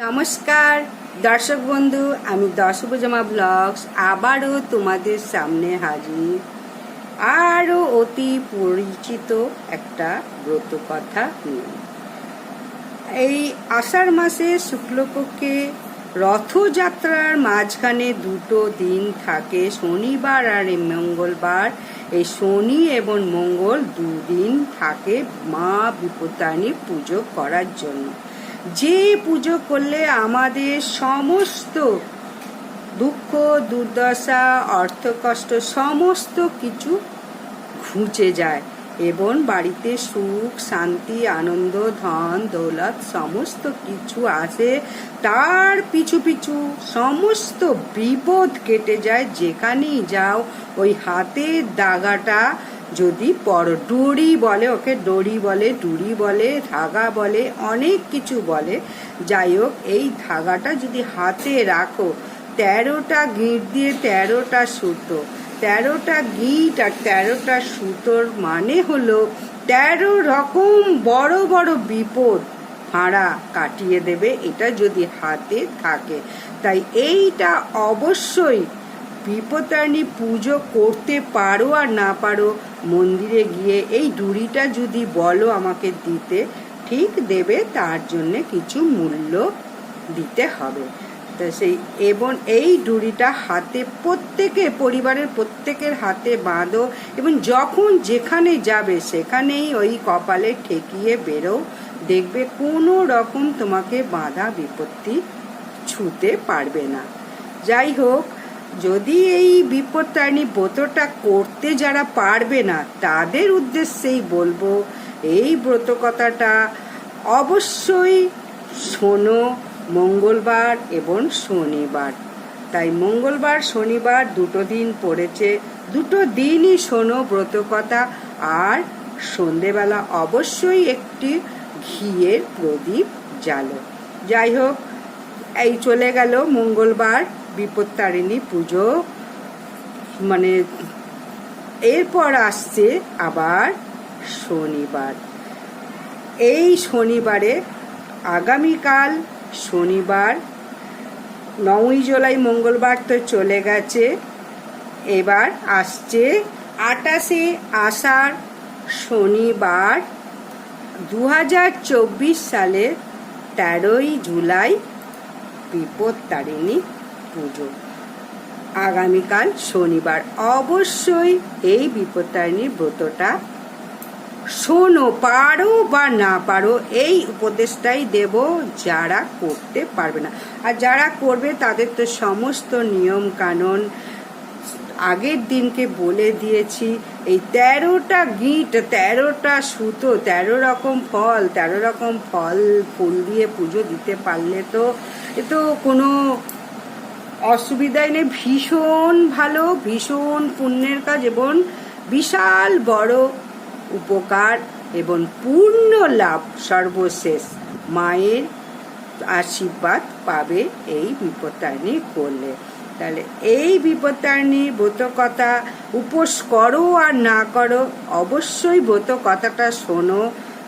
নমস্কার, দর্শক বন্ধু, আমি দশভুজমা ব্লগস আবারও তোমাদের সামনে হাজির। আরও অতি পরিচিত একটা ব্রত কথা নিয়ে। এই আষাঢ় মাসে শুক্লপক্ষে রথযাত্রার মাঝখানে দুটো দিন থাকে, শনিবার আর মঙ্গলবার। এই শনি এবং মঙ্গল দুদিন থাকে মা বিপত্তায়নী পুজো করার জন্য। যে পুজো করলে আমাদের সমস্ত দুঃখ, দুর্দশা, অর্থকষ্ট, সমস্ত কিছু ঘুচে যায় এবং বাড়িতে সুখ, শান্তি, আনন্দ, ধন, দৌলত সমস্ত কিছু আসে। তার পিছু পিছু সমস্ত বিপদ কেটে যায় যেখানেই যাও, ওই হাতের দাগাটা যদি পর ডুরি বলে, ওকে ডরি বলে ডুরি বলে, ধাগা বলে, অনেক কিছু বলে। যাই হোক, এই ধাগাটা যদি হাতে রাখো, তেরোটা গিঁট দিয়ে তেরোটা সুতো। তেরোটা গিট আর তেরোটা সুতোর মানে হলো তেরো রকম বড় বড় বিপদ ভাড়া কাটিয়ে দেবে, এটা যদি হাতে থাকে। তাই এইটা অবশ্যই বিপত্তারিণী পুজো করতে পারো আর না পারো, মন্দিরে গিয়ে এই ডুরিটা যদি বলো আমাকে দিতে, ঠিক দেবে, তার জন্যে কিছু মূল্য দিতে হবে। তো সেই, এবং এই ডুরিটা হাতে প্রত্যেকে, পরিবারের প্রত্যেকের হাতে বাঁধো, এবং যখন যেখানে যাবে, সেখানেই ওই কপালে ঠেকিয়ে বেরো। দেখবে কোনো রকম তোমাকে বাঁধা বিপত্তি ছুতে পারবে না। যাই হোক যদি এই বিপত্তারিণী ব্রতটা করতে যারা পারবে না, তাদের উদ্দেশ্যেই বলব, এই ব্রত কথাটা অবশ্যই শোনো মঙ্গলবার এবং শনিবার। তাই মঙ্গলবার, শনিবার দুটো দিন পড়েছে, দুটো দিনই শোনো ব্রতকথা, আর সন্ধেবেলা অবশ্যই একটি ঘিয়ের প্রদীপ জ্বালো। যাই হোক, এই চলে গেল মঙ্গলবার বিপত্তারিণী পুজো। মানে এরপর আসছে আবার শনিবার। এই শনিবারে আগামীকাল শনিবার, নয়ই জুলাই মঙ্গলবার তো চলে গেছে। এবার আসছে আটাশে আষাঢ় শনিবার দু সালের তেরোই জুলাই বিপত্তারিণী পুজো। আগামীকাল শনিবার। অবশ্যই এই বিপত্তারিণীর ব্রতটা শোনো, পারো বা না পারো, এই উপদেশটাই দেব যারা করতে পারবে না। আর যারা করবে, তাদের তো সমস্ত নিয়ম কানুন আগের দিনকে বলে দিয়েছি। এই তেরোটা গিট, তেরোটা সুতো, তেরো রকম ফল, তেরো রকম ফল, ফুল দিয়ে পুজো দিতে পারলে তো, এ তো কোনো অসুবিধাই নেই। ভীষণ ভালো, ভীষণ পুণ্যের কাজ এবং বিশাল বড় উপকার এবং পূর্ণ লাভ সর্বশেষ। মায়ের আশীর্বাদ পাবে এই বিপত্তারিণী করলে তাহলে এই বিপত্তারিণী ব্রতকথা উপোস করো আর না করো, অবশ্যই ব্রত কথাটা শোনো।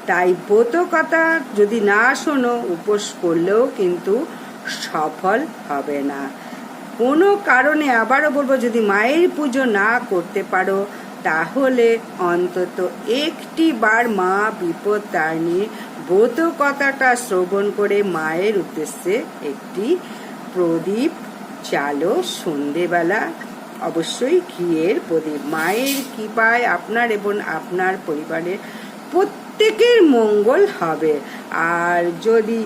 তাই ব্রত কথা যদি না শোনো, উপোস করলেও কিন্তু সফল হবে না। কোনো কারণে আবারও বলব, যদি মায়ের পুজো না করতে পারো, তাহলে অন্তত একটি বার মা বিপদ তারিণীর ব্রত কথাটা শ্রবণ করে মায়ের উদ্দেশ্যে একটি প্রদীপ চালো সন্ধেবেলা। অবশ্যই ঘিয়ের প্রদীপ। মায়ের কৃপায় আপনার এবং আপনার পরিবারের প্রত্যেকের মঙ্গল হবে। আর যদি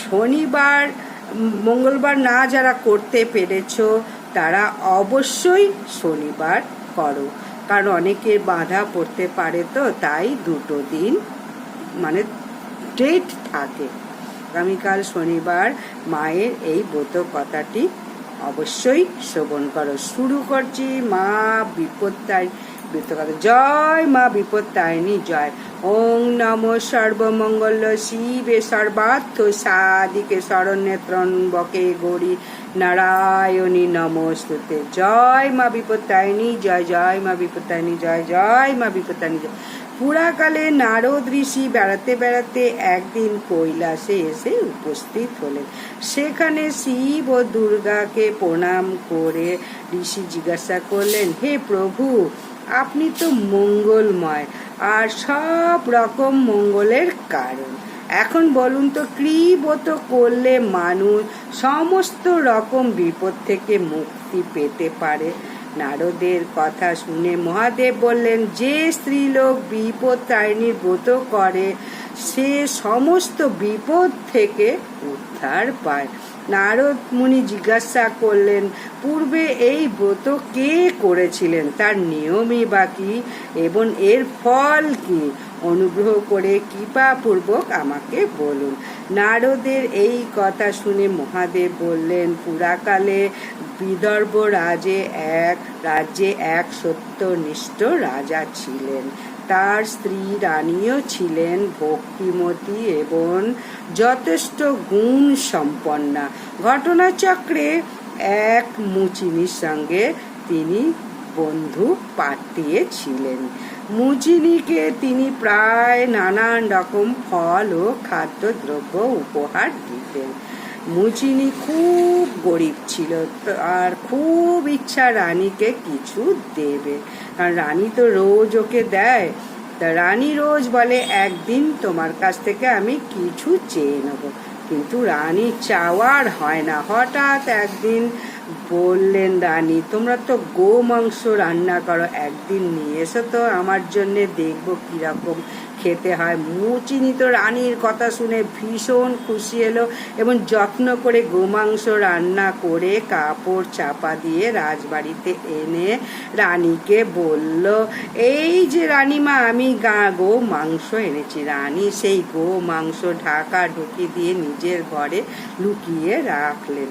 শনিবার মঙ্গলবার না যারা করতে পেরেছ, তারা অবশ্যই শনিবার করো। কারণ অনেকের বাধা পড়তে পারে তো, তাই দুটো দিন মানে ডেট থাকে। আগামীকাল শনিবার মায়ের এই ব্রত কথাটি অবশ্যই শ্রবণ করো। শুরু করছি মা বিপত্তায়। জয় মা বিপত্তায়নী, জয়। ওং নম সর্বমঙ্গল শিবে সর্বার্থ সাদিকে শরণ্যে ত্রম্বকে গৌরী নারায়ণী নমস্তুতে। জয় মা বিপত্তায়নী, জয় জয় মা বিপত্তায়নী, জয় জয় মা বিপত্তায়নী, জয়। পুরাকালে নারদ ঋষি বেড়াতে বেড়াতে একদিন কৈলাসে এসে উপস্থিত হলেন। সেখানে শিব ও দুর্গাকে প্রণাম করে ঋষি জিজ্ঞাসা করলেন, হে প্রভু আপনি তো মঙ্গলময়, আর সব রকম মঙ্গলের কারণ। এখন বলুন তো ক্রিবত করলে মানুষ সমস্ত রকম বিপদ থেকে মুক্তি পেতে পারে? নারদের কথা শুনে মহাদেব বললেন, যে স্ত্রীলোক বিপদ তারিণীর ব্রত করে, সে সমস্ত বিপদ থেকে উদ্ধার পায়। নারদ মুনি জিজ্ঞাসা করলেন, পূর্বে এই ব্রত কে করেছিলেন? তার নিয়মই বা কি? এবং এর ফল কি? অনুগ্রহ করে কৃপাপূর্বক আমাকে বলুন। নারদের এই কথা শুনে মহাদেব বললেন, পুরাকালে বিদর্ভ রাজে এক, রাজ্যে এক সত্যনিষ্ঠ রাজা ছিলেন। তার স্ত্রী রানীও ছিলেন ভক্তিমতী এবং যথেষ্ট গুণ সম্পন্না। ঘটনাচক্রে এক মুচিনির সঙ্গে তিনি বন্ধু পাঠিয়েছিলেন মুচিনিকে তিনি প্রায় নানান রকম ফল ও খাদ্যদ্রব্য উপহার দিতেন। মুচিনি খুব গরিব ছিল, আর খুব ইচ্ছা রানীকে কিছু দেবে। আর রানী তো রোজ ওকে দেয়। তা রানী রোজ বলে, একদিন তোমার কাছ থেকে আমি কিছু চেয়ে নেব। কিন্তু রানী চাওয়ার হয় না। হঠাৎ একদিন বললেন, রানী, তোমরা তো গো মাংস রান্না করো। একদিন নিয়ে এসো তো, আমার জন্যে দেখব কীরকম খেতে হয়। মুচিনি তো রানীর কথা শুনে ভীষণ খুশি এলো এবং যত্ন করে গোমাংস রান্না করে কাপড় চাপা দিয়ে রাজবাড়িতে এনে রানীকে বলল, এই যে রানীমা, আমি গা গো মাংস এনেছি। রানী সেই গো মাংস ঢাকা ঢুকি দিয়ে নিজের ঘরে লুকিয়ে রাখলেন।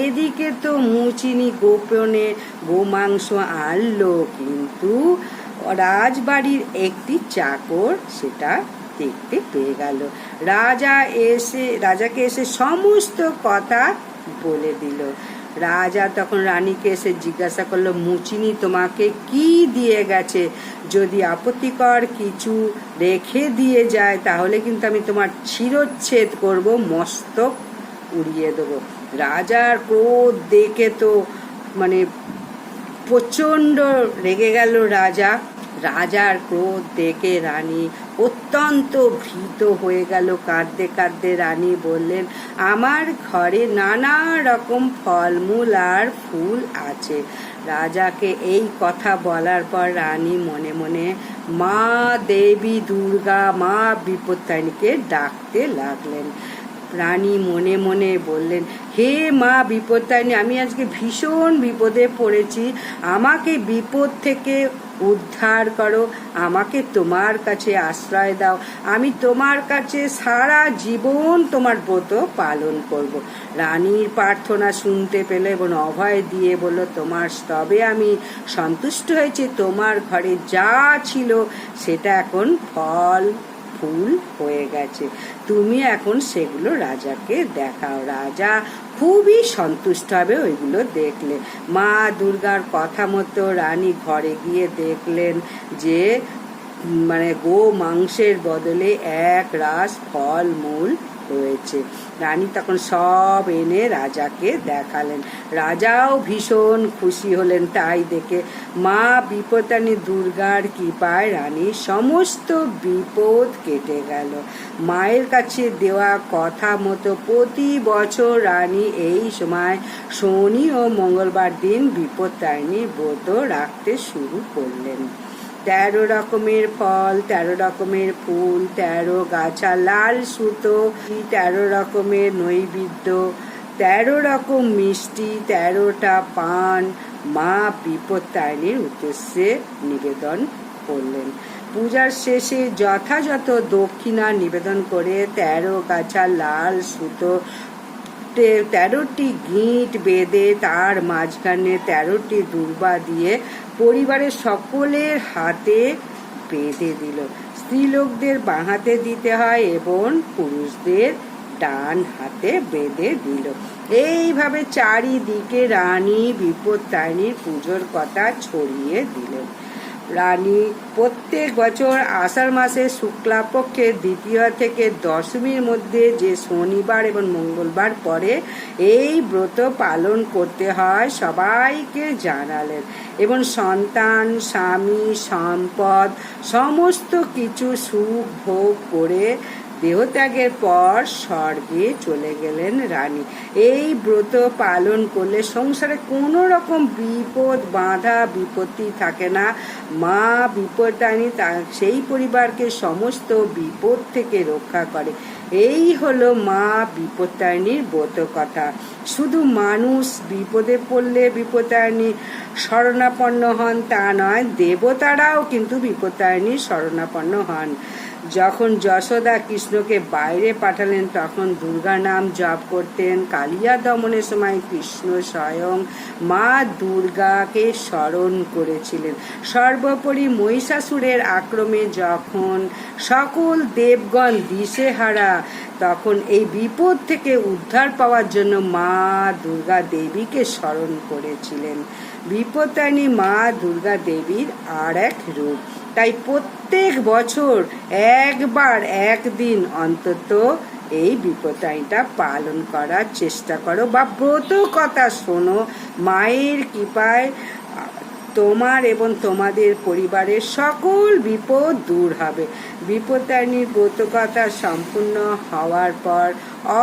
এদিকে তো মুচিনি গোপনে গোমাংস আনলো, কিন্তু রাজবাড়ির একটি চাকর সেটা দেখতে পেয়ে গেল। রাজা এসে, রাজাকে এসে সমস্ত কথা বলে দিল। রাজা তখন রানীকে এসে জিজ্ঞাসা করল, মুচিনি, তোমাকে কি দিয়ে গেছে? যদি আপত্তিকর কিছু রেখে দিয়ে যায়, তাহলে কিন্তু আমি তোমার শিরচ্ছেদ করব, মস্তক উড়িয়ে দেবো। রাজার ক্রোধ দেখে তো মানে প্রচণ্ড রেগে গেল রাজা। রাজার ক্রোধ দেখে রানী অত্যন্ত ভীত হয়ে গেল। কাঁদতে কাঁদতে রানী বললেন, আমার ঘরে নানা রকম ফলমূল আর ফুল আছে। রাজাকে এই কথা বলার পর রানী মনে মনে, মা দেবী দুর্গা, মা বিপত্তারিণীকে ডাকতে লাগলেন। রানী মনে মনে বললেন, হে মা বিপত্তারিণী, আমি আজকে ভীষণ বিপদে পড়েছি। আমাকে বিপদ থেকে উদ্ধার করো, আমাকে তোমার কাছে আশ্রয় দাও। আমি তোমার কাছে সারা জীবন তোমার ব্রত পালন করব। রানীর প্রার্থনা শুনতে পেলে এবং অভয় দিয়ে বলল, তোমার স্তবে আমি সন্তুষ্ট হয়েছি, তোমার ঘরে যা ছিল সেটা এখন ফল, ফুল হয়ে গেছে। তুমি এখন সেগুলো রাজাকে দেখাও। রাজা খুবই সন্তুষ্ট হবে ওইগুলো দেখলে। মা দুর্গার কথা মতো রানী ঘরে গিয়ে দেখলেন যে মানে গো মাংসের বদলে এক রাস ফল মূল রয়েছে রানী তখন সব এনে রাজাকে দেখালেন। রাজাও ভীষণ খুশি হলেন তাই দেখে। মা বিপদানী দুর্গার কৃপায় রানীর সমস্ত বিপদ কেটে গেল। মায়ের কাছে দেওয়া কথা মতো প্রতি বছর রানী এই সময় শনি ও মঙ্গলবার দিন বিপত্তারিণী ব্রত রাখতে শুরু করলেন। তেরো রকমের ফল, তেরো রকমের ফুল, তেরো গাছা লাল সুতো, তেরো রকমের নৈবেদ্য, তেরো রকম মিষ্টি, তেরোটা পান। মা বিপত্তারিণীর উদ্দেশ্যে নিবেদন করলেন। পূজার শেষে যথাযথ দক্ষিণা নিবেদন করে তেরো গাছা লাল সুতো তেরোটি গিঁট বেঁধে তার মাঝখানে তেরোটি দুর্বা দিয়ে পরিবারের সকলের হাতে বেঁধে দিল। স্ত্রীলোকদের বাঁ হাতে দিতে হয় এবং পুরুষদের ডান হাতে বেঁধে দিল। এইভাবে চারিদিকে রানী বিপত্তারিণীর পুজোর কথা ছড়িয়ে দিলেন। রানী প্রত্যেক বছর আষাঢ় মাসে শুক্লাপক্ষের দ্বিতীয় থেকে দশমীর মধ্যে যে শনিবার এবং মঙ্গলবার পরে এই ব্রত পালন করতে হয় সবাইকে জানালেন। এবং সন্তান, স্বামী, সম্পদ, সমস্ত কিছু সুখ ভোগ করে দেহত্যাগের পর স্বর্গে চলে গেলেন রানী। এই ব্রত পালন করলে সংসারে কোনো রকম বিপদ, বাধা, বিপত্তি থাকে না। মা বিপদানি তা, সেই পরিবারকে সমস্ত বিপদ থেকে রক্ষা করে। এই হলো মা বিপত্তারিণীর ব্রত কথা। শুধু মানুষ বিপদে পড়লে বিপত্তারিণী শরণাপন্ন হন, তা নয়, দেবতারাও কিন্তু বিপত্তারিণীর শরণাপন্ন হন। যখন যশোদা কৃষ্ণকে বাইরে পাঠালেন, তখন দুর্গা নাম জপ করতেন। কালিয়া দমনের সময় কৃষ্ণ স্বয়ং মা দুর্গাকে স্মরণ করেছিলেন। সর্বোপরি মহিষাসুরের আক্রমে যখন সকল দেবগণ দিশেহারা তখন এই বিপদ থেকে উদ্ধার পাওয়ার জন্য মা দুর্গা দেবীকে স্মরণ করেছিলেন। বিপত্তারিণী মা দুর্গা দেবীর আর এক রূপ। তাই প্রত্যেক বছর একবার, একদিন অন্তত এই বিপত্তারিণীটা পালন করার চেষ্টা করো। বা ব্রত কথা শোনো, মায়ের কৃপায় তোমার এবং তোমাদের পরিবারের সকল বিপদ দূর হবে। বিপত্তারিণীর ব্রত কথা সম্পূর্ণ হওয়ার পর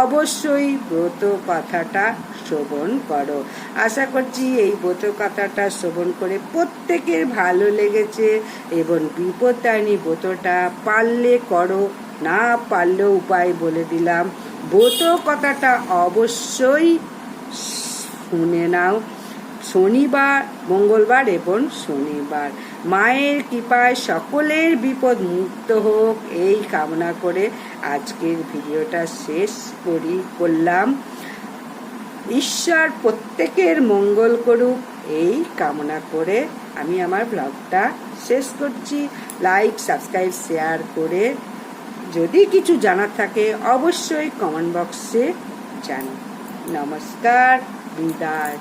অবশ্যই ব্রত কথাটা শ্রবণ করো। আশা করছি এই ব্রত কথাটা শ্রবণ করে প্রত্যেকের ভালো লেগেছে এবং বিপত্তারিণী ব্রতটা পারলে করো, না পারলেও উপায় বলে দিলাম। ব্রত কথাটা অবশ্যই শুনে নাও। শনিবার, মঙ্গলবার এবং শনিবার। মায়ের কৃপায় সকলের বিপদ মুক্ত হোক। এই কামনা করে আজকের ভিডিওটা শেষ করি, করলাম। ঈশ্বর প্রত্যেকের মঙ্গল করুক। এই কামনা করে আমি আমার ব্লগটা শেষ করছি। লাইক সাবস্ক্রাইব শেয়ার করে যদি কিছু জানার থাকে অবশ্যই কমেন্ট বক্সে জানি। নমস্কার, বিদায়।